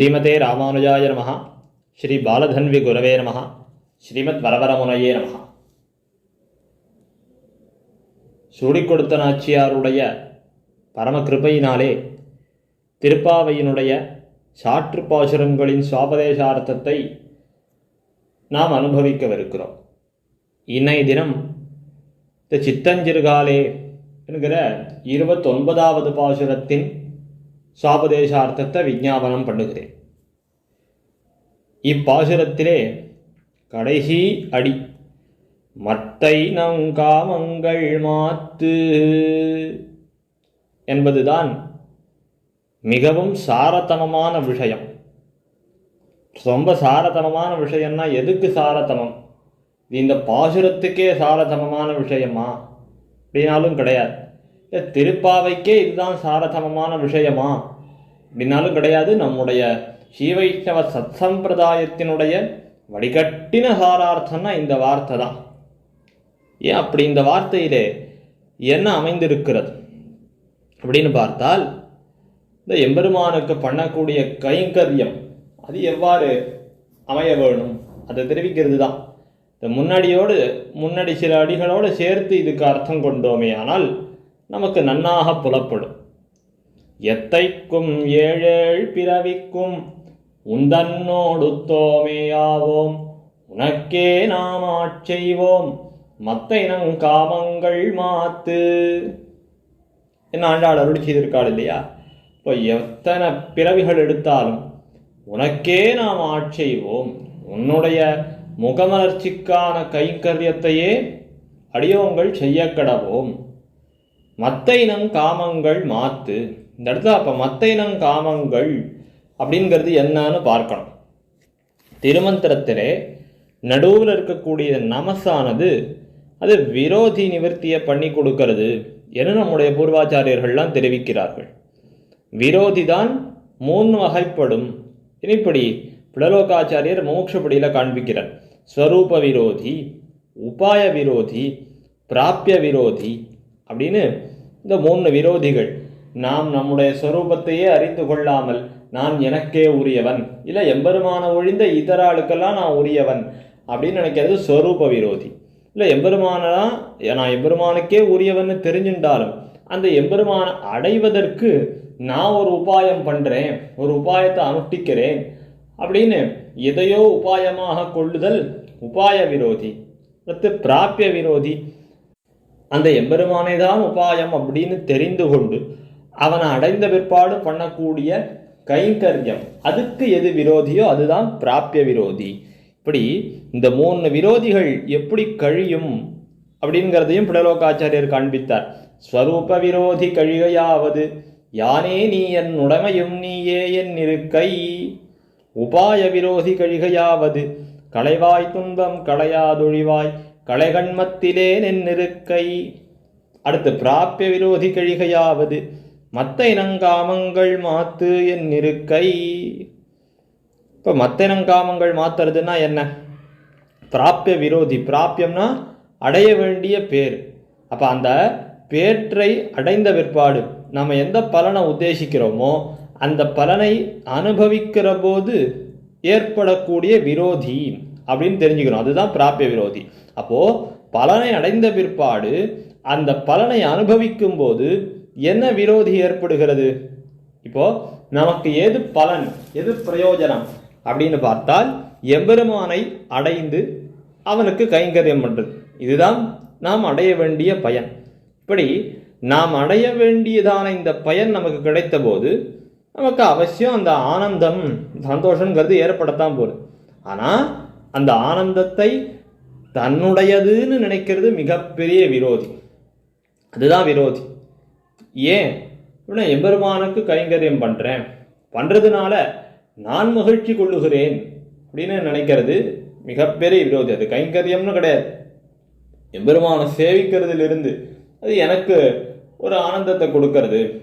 ஸ்ரீமதே ராமானுஜாய நமஹ ஸ்ரீ பாலதன்வி குரவே நமஹ ஸ்ரீமத் வரவரமுனையே நமஹ சூடிக் கொடுத்த நாச்சியாருடைய பரமகிருப்பையினாலே திருப்பாவையினுடைய சாற்று பாசுரங்களின் சுவாபதேசார்த்தத்தை நாம் அனுபவிக்கவிருக்கிறோம். இன்னைய தினம் இந்த சித்தஞ்சிறுகாலே என்கிற இருபத்தொன்பதாவது பாசுரத்தின் சாபதேசார்த்தத்தை விஞ்ஞாபனம் பண்ணுகிறேன். இப்பாசுரத்திலே கடைசி அடி மத்தை நங்காமங்கள் மாத்து என்பதுதான் மிகவும் சாரதமமான விஷயம். ரொம்ப சாரதமமான விஷயம்னா எதுக்கு சாரதமம் இந்த பாசுரத்துக்கே சாரதமமான விஷயமா? அப்படின்னாலும் கிடையாது. இல்ல திருப்பாவைக்கே இதுதான் சாரதமமான விஷயமா? அப்படின்னாலும் கிடையாது. நம்முடைய ஸ்ரீவைஷ்ணவ சத்சம்பிரதாயத்தினுடைய வடிகட்டின சாரார்த்தம்னா இந்த வார்த்தை தான். ஏன் அப்படி இந்த வார்த்தையிலே என்ன அமைந்திருக்கிறது? அப்படின்னு பார்த்தால் இந்த எம்பெருமானுக்கு பண்ணக்கூடிய கைங்கரியம் அது எவ்வாறு அமைய வேணும்? அதை தெரிவிக்கிறது தான். இந்த முன்னாடியோடு முன்னாடி சில அடிகளோடு சேர்த்து இதுக்கு அர்த்தம் கொண்டோமே. ஆனால் நமக்கு நன்னாக புலப்படும். எத்தைக்கும் ஏழேழ் பிறவிக்கும் உந்தன்னோடுத்தோமேயாவோம் உனக்கே நாம் ஆட்செய்வோம் மத்த இனங்காமங்கள் மாத்து. என்ன ஆண்டாள் அருள் செய்திருக்காள் இல்லையா? இப்போ எத்தனை பிறவிகள் எடுத்தாலும் உனக்கே நாம் ஆட்செய்வோம் உன்னுடைய முகமலர்ச்சிக்கான கைங்கரியத்தையே அடியோங்கள் செய்ய கடவோம் மத்த இனம் காமங்கள் மாத்து. இந்த இடத்துல அப்போ மத்த இனம் காமங்கள் அப்படிங்கிறது என்னன்னு பார்க்கணும். திருமந்திரத்திலே நடுவில் இருக்கக்கூடிய நமசானது அது விரோதி நிவர்த்தியை பண்ணி கொடுக்கறது என நம்முடைய பூர்வாச்சாரியர்கள்லாம் தெரிவிக்கிறார்கள். விரோதி தான் மூணு வகைப்படும் இப்படி பிளலோகாச்சாரியர் மோட்சப்படியில் காண்பிக்கிறார். ஸ்வரூப விரோதி உபாய விரோதி பிராப்பிய விரோதி அப்படின்னு இந்த மூணு விரோதிகள் நாம் நம்முடைய சொரூபத்தையே அறிந்து கொள்ளாமல் நான் எனக்கே உரியவன் இல்லை எம்பெருமான ஒழிந்த இதர ஆளுக்கெல்லாம் நான் உரியவன் அப்படின்னு நினைக்கிறது ஸ்வரூப விரோதி. இல்லை எம்பெருமானா நான் எம்பெருமானுக்கே உரியவன்னு தெரிஞ்சுட்டாலும் அந்த எம்பெருமானை அடைவதற்கு நான் ஒரு உபாயம் பண்ணுறேன் ஒரு உபாயத்தை அனுஷ்டிக்கிறேன் அப்படின்னு எதையோ உபாயமாக கொள்ளுதல் உபாய விரோதி அடுத்து பிராப்பிய விரோதி அந்த எம்பெருமானை தான் உபாயம் அப்படின்னு தெரிந்து கொண்டு அவனை அடைந்த பிற்பாடு பண்ணக்கூடிய கைங்கரியம். அதுக்கு எது விரோதியோ அதுதான் பிராப்பிய விரோதி. இப்படி இந்த மூணு விரோதிகள் எப்படி கழியும் அப்படிங்கிறதையும் பிடலோகாச்சாரியர் காண்பித்தார். ஸ்வரூப விரோதி கழிகையாவது யானே நீ என் உடமையும் நீயே என் இருக்கை. உபாய விரோதி கழிகையாவது களைவாய் துன்பம் களையாதொழிவாய். களைகண்மத்திலே நின்னிருக்கை. அடுத்து பிராப்பிய விரோதி கழிகையாவது மத்த இனங்காமங்கள் மாத்து என் இருக்கை இப்போ மத்த இனங்காமங்கள் மாத்துறதுன்னா என்ன? பிராப்பிய விரோதி. பிராப்பியம்னா அடைய வேண்டிய பேர். அப்போ அந்த பேற்றை அடைந்த பிற்பாடு நம்ம எந்த பலனை உத்தேசிக்கிறோமோ அந்த பலனை அனுபவிக்கிற போது ஏற்படக்கூடிய விரோதி. அப்படின்னு தெரிஞ்சுக்கணும் அதுதான் பிராப்பிய விரோதி. அப்போ பலனை அடைந்த பிற்பாடு அந்த பலனை அனுபவிக்கும் போது என்ன விரோதி ஏற்படுகிறது? இப்போ நமக்கு எது பலன் எது பிரயோஜனம் அப்படின்னு பார்த்தால் எம்பெருமானை அடைந்து அவனுக்கு கைங்கரியம் பண்ணுறது இதுதான் நாம் அடைய வேண்டிய பயன். இப்படி நாம் அடைய வேண்டியதான இந்த பயன் நமக்கு கிடைத்த போது நமக்கு அவசியம் அந்த ஆனந்தம் சந்தோஷங்கிறது ஏற்படத்தான் போகுது. ஆனால் அந்த ஆனந்தத்தை தன்னுடையதுன்னு நினைக்கிறது மிகப்பெரிய விரோதி. அதுதான் விரோதி. ஏன்? இப்படின்னா எம்பெருமானுக்கு கைங்கரியம் பண்ணுறேன் பண்ணுறதுனால நான் மகிழ்ச்சி கொள்ளுகிறேன். அப்படின்னு நினைக்கிறது மிகப்பெரிய விரோதி. அது கைங்கரியம்னு கிடையாது. எம்பெருமானை சேவிக்கிறதுலிருந்து அது எனக்கு ஒரு ஆனந்தத்தை கொடுக்கறது.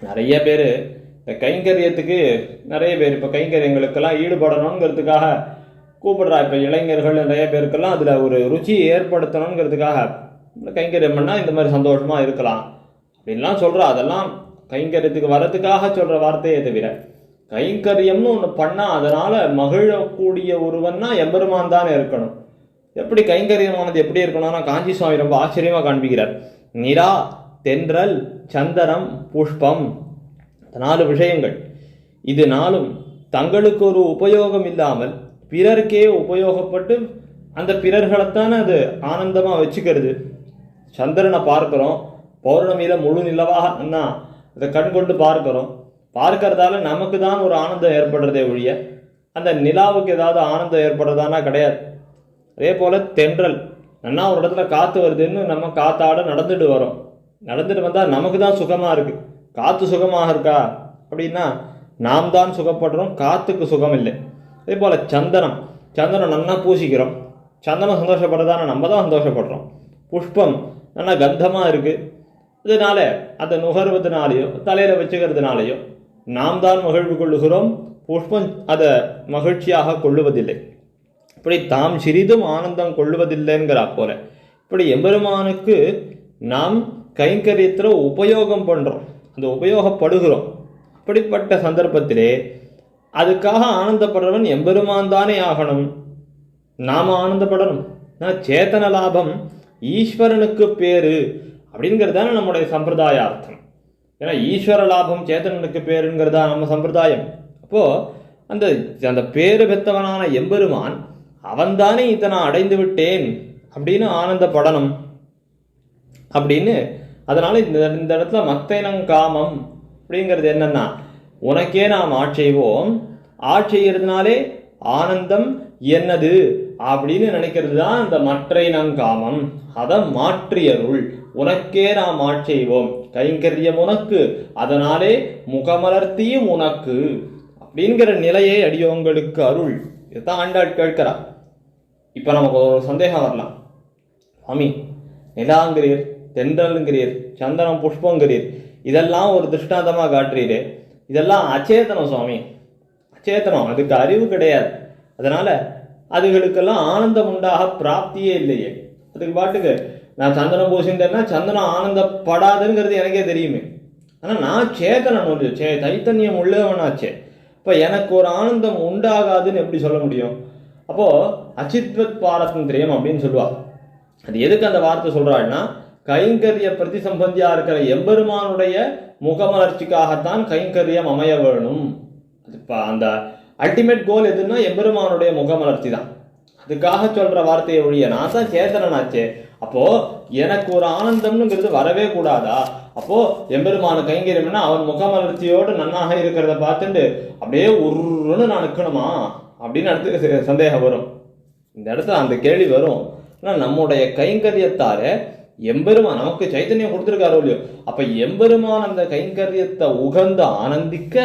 நிறைய பேர் இந்த கைங்கரியத்துக்கு நிறைய பேர் இப்போ கைங்கரியங்களுக்கெல்லாம் ஈடுபடணுங்கிறதுக்காக கூப்பிடுறா. இப்போ இளைஞர்கள் நிறைய பேருக்கெல்லாம் அதில் ஒரு ருச்சி ஏற்படுத்தணுங்கிறதுக்காக. கைங்கரியம்னா இந்த மாதிரி சந்தோஷமாக இருக்கலாம். அப்படின்லாம் சொல்கிறா அதெல்லாம் கைங்கரியத்துக்கு வரத்துக்காக சொல்கிற வார்த்தையே தவிர கைங்கரியம்னு ஒன்று பண்ணால் அதனால் மகிழக்கூடிய ஒருவன்னா எம்பெருமான் தானே இருக்கணும். எப்படி கைங்கரியமானது எப்படி இருக்கணும்னா காஞ்சி சுவாமி ரொம்ப ஆச்சரியமாக காண்பிக்கிறார். நிரா தென்றல் சந்தனம் புஷ்பம். நாலு விஷயங்கள். இது நாளும் தங்களுக்கு ஒரு உபயோகம் இல்லாமல் பிறருக்கே உபயோகப்பட்டு அந்த பிறர்களைத்தானே அது ஆனந்தமாக வச்சுக்கிறது. சந்திரனை பார்க்குறோம் பௌர்ணமியில் முழு நிலவாக அதை கண் கொண்டு பார்க்குறோம். பார்க்கறதால நமக்கு தான் ஒரு ஆனந்தம் ஏற்படுறதே ஒழிய அந்த நிலாவுக்கு ஏதாவது ஆனந்தம் ஏற்படுறதானா கிடையாது. அதே போல் தென்றல் நன்னா ஒரு இடத்துல காற்று வருதுன்னு நம்ம காத்தாட நடந்துட்டு வரோம். நடந்துட்டு வந்தால் நமக்கு தான் சுகமாக இருக்குது காற்று சுகமாக இருக்கா? அப்படின்னா நாம் தான் சுகப்படுறோம் காற்றுக்கு சுகம் இல்லை அதே போல் சந்தனம். சந்தனம் நல்லா பூசிக்கிறோம். சந்தனம் சந்தோஷப்படுறதான நம்ம தான் சந்தோஷப்படுறோம். புஷ்பம் நல்லா கந்தமாக இருக்குது இதனால அதை நுகர்வதனாலேயோ தலையில் வச்சுக்கிறதுனாலேயோ நாம் தான் மகிழ்வு கொள்ளுகிறோம். புஷ்பம் அதை மகிழ்ச்சியாக கொள்ளுவதில்லை. இப்படி தாம் சிறிதும் ஆனந்தம் கொள்ளுவதில்லைங்கிறா போல. இப்படி எம்பெருமானுக்கு நாம் கைங்கரியத்தில் உபயோகம் பண்ணுறோம் அந்த உபயோகப்படுகிறோம். அப்படிப்பட்ட சந்தர்ப்பத்திலே அதுக்காக ஆனந்தப்படுறவன் எம்பெருமான் தானே ஆகணும். நாம ஆனந்தப்படணும். நான் சேத்தன லாபம் ஈஸ்வரனுக்கு பேரு அப்படிங்கிறதான நம்முடைய சம்பிரதாய அர்த்தம் ஏன்னா ஈஸ்வர லாபம் சேத்தனனுக்கு பேருங்கிறதா நம்ம சம்பிரதாயம். அப்போது அந்த அந்த பேரு பெத்தவனான எம்பெருமான் அவன்தானே இதை நான் அடைந்து விட்டேன் அப்படின்னு ஆனந்தப்படணும். அப்படின்னு அதனால இந்த இந்த இடத்துல மத்தேனங் காமம் அப்படிங்கிறது என்னென்னா உனக்கே நாம் ஆட்செய்வோம் ஆட்செய்கிறதுனாலே ஆனந்தம் என்னது? அப்படின்னு நினைக்கிறது தான் அந்த மற்றை நங்காமம் அதை மாற்றியருள். உனக்கே நாம் ஆட்செய்வோம் கைங்கரியம் உனக்கு. அதனாலே முகமலர்த்தியும் உனக்கு. அப்படிங்கிற நிலையை அடியோங்களுக்கு அருள். இதுதான் ஆண்டாள் கேட்கிறார் இப்போ நமக்கு ஒரு சந்தேகம் வரலாம். சுவாமி நிலாங்கிறீர் தென்றலுங்கிறீர் சந்தனம் புஷ்பங்கிறீர் இதெல்லாம் ஒரு திருஷ்டாந்தமாக காட்டுறீரே. இதெல்லாம் அச்சேதனம் சுவாமி. அச்சேதனம் அதுக்கு அறிவு கிடையாது. அதனால அதுகளுக்கெல்லாம் ஆனந்தம் உண்டாக பிராப்தியே இல்லையே. அதுக்கு பாட்டுக்கு நான் சந்தனம் பூசின்றேன்னா சந்தனம் ஆனந்தப்படாதுங்கிறது எனக்கே தெரியுமே. ஆனால் நான் சேதனம் ஒன்று சே தைத்தன்யம் உள்ளவனாச்சே. இப்போ எனக்கு ஒரு ஆனந்தம் உண்டாகாதுன்னு எப்படி சொல்ல முடியும்? அப்போது அச்சித்வத் பாரதந்திரியம் அப்படின்னு சொல்லுவாள் அது எதுக்கு அந்த வார்த்தை சொல்கிறாள்னா கைங்கரிய பிரதிசம்பந்தியா இருக்கிற எம்பெருமானுடைய முகமலர்ச்சிக்காகத்தான் கைங்கரியம் அமைய வேணும். அது அந்த அல்டிமேட் கோல் எதுன்னா எம்பெருமானுடைய முகமலர்ச்சி தான். அதுக்காக சொல்ற வார்த்தையை ஒழிய நான் தான் சேத்தனனாச்சே. அப்போ எனக்கு ஒரு ஆனந்தம்னுங்கிறது வரவே கூடாதா? அப்போ எம்பெருமான கைங்கரியம்னா அவன் முகமலர்ச்சியோடு நன்னாக இருக்கிறத பார்த்துட்டு அப்படியே உருன்னு நான் நிற்கணுமா அப்படின்னு அடுத்து சந்தேகம் வரும். இந்த இடத்துல அந்த கேள்வி வரும். ஆனால் நம்முடைய கைங்கரியத்தாரே எம்பெருமான் நமக்கு சைத்தன்யம் கொடுத்துருக்காரோ இல்லையோ? அப்ப எம்பெருமான் அந்த கைங்கரியத்தை உகந்து ஆனந்திக்க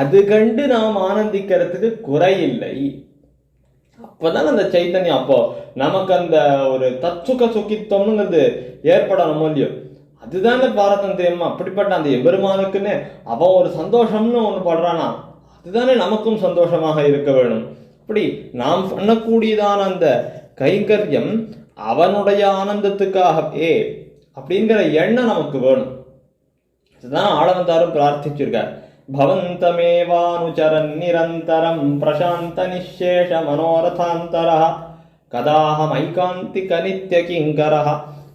அது கண்டு நாம் ஆனந்திக்கிறதுக்கு குறையில்லை. அப்பதான் அந்த சைத்தன்யம் அப்போ நமக்கு அந்த ஒரு தச்சுக்க சுக்கித்தம்ங்கிறது ஏற்படணும் இல்லையோ? அதுதானே பாரதந்திரியம் அப்படிப்பட்ட அந்த எபெருமானுக்குன்னு அவன் ஒரு சந்தோஷம்னு ஒன்று படுறானா? அதுதானே நமக்கும் சந்தோஷமாக இருக்க வேணும். அப்படி நாம் பண்ணக்கூடியதான அந்த கைங்கரியம் அவனுடைய ஆனந்தத்துக்காகவே அப்படிங்கிற எண்ணம் நமக்கு வேணும். இதுதான் ஆளவந்தாரும் பிரார்த்திச்சிருக்கார். பவந்தமேவானுச்சரன் நிரந்தரம் பிரசாந்த நிசேஷ மனோரதாந்தர கதாஹம் கதாஹமைகாந்திக நித்ய கிங்கர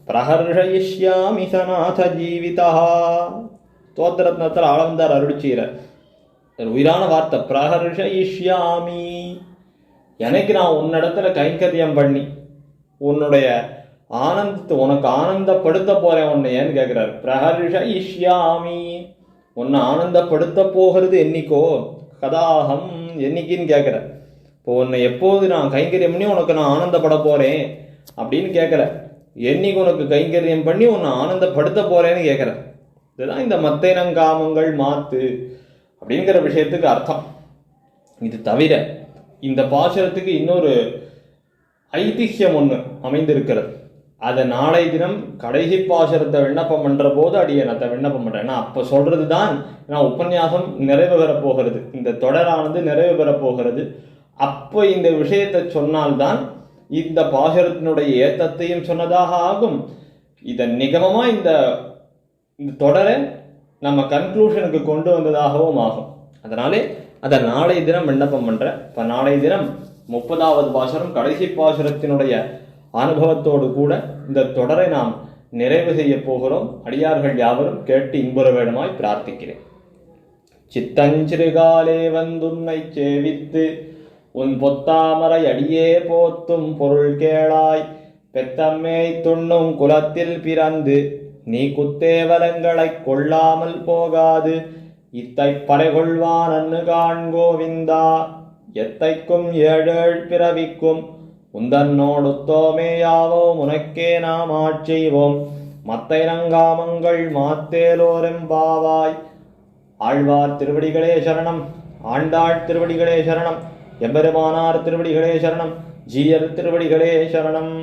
பிரஹர்ஷயிஷ்யாமி சநாத ஜீவிதா தோத்திரத்னத்தில் ஆளவந்தார் அருளிச்சீரர் உயிரான வார்த்தை பிரஹர்ஷயிஷ்யாமி. எனக்கு நான் உன்னிடத்துல கைங்கரியம் பண்ணி உன்னுடைய ஆனந்தத்தை உனக்கு ஆனந்தப்படுத்த போறேன் உன்னை ஏன்னு கேட்கிறார் பிரஹர்ஷ இஷ்யாமி. உன்னை ஆனந்தப்படுத்த போகிறது என்னைக்கோ? கதாகம் என்னைக்குன்னு கேட்கிற இப்போ உன்னை எப்போது நான் கைங்கரியம் பண்ணி உனக்கு நான் ஆனந்தப்பட போறேன் அப்படின்னு கேட்கிற என்னைக்கு உனக்கு கைங்கரியம் பண்ணி உன்னை ஆனந்தப்படுத்த போறேன்னு கேட்கிற இதுதான் இந்த மத்தேனங்காமங்கள் மாத்து அப்படிங்கிற விஷயத்துக்கு அர்த்தம். இது தவிர இந்த பாசுரத்துக்கு இன்னொரு ஐதிஹ்யம் ஒன்று அமைந்திருக்கிறது. அதை நாளை தினம் கடைசி பாசுரத்தை விண்ணப்பம் பண்ணுற போது அடியேன் அதை விண்ணப்பம் பண்ணுறேன் ஏன்னா அப்போ சொல்கிறது தான் நான் உபன்யாசம் நிறைவு பெறப்போகிறது இந்த தொடரானது நிறைவு பெறப்போகிறது அப்போ இந்த விஷயத்தை சொன்னால்தான் இந்த பாசுரத்தினுடைய ஏத்தத்தையும் சொன்னதாக ஆகும். இதன் நிகமமாக இந்த இந்த தொடரை நம்ம கன்க்ளூஷனுக்கு கொண்டு வந்ததாகவும் ஆகும். அதனாலே அதை நாளை தினம் விண்ணப்பம் பண்ணுறேன் இப்போ நாளை தினம் முப்பதாவது பாசுரம் கடைசி பாசுரத்தினுடைய அனுபவத்தோடு கூட இந்த தொடரை நாம் நிறைவு செய்ய போகிறோம். அடியார்கள் யாவரும் கேட்டு இன்புற வேணுமாய் பிரார்த்திக்கிறேன். சித்தஞ்சிறுகாலே வந்துன்னை சேவித்து உன் பொத்தாமரை அடியே போத்தும் பொருள் கேளாய் பெத்தம்மே துண்ணும் குலத்தில் பிறந்து நீ குத்தேவலங்களைக் கொள்ளாமல் போகாது. இத்தை படைகொள்வான் அன்னு காண்கோவிந்தா. எத்தைக்கும் ஏழேழ் பிறவிக்கும் உந்தன்னோடுத்தோமேயாவோ உனக்கே நாம் ஆட்செய்வோம் மத்தை நங்காமங்கள் மாத்தேலோரெம்பாவாய் ஆழ்வார் திருவடிகளே சரணம் ஆண்டாள் திருவடிகளே சரணம் எம்பெருமானார் திருவடிகளே சரணம் ஜீயர் திருவடிகளே சரணம்.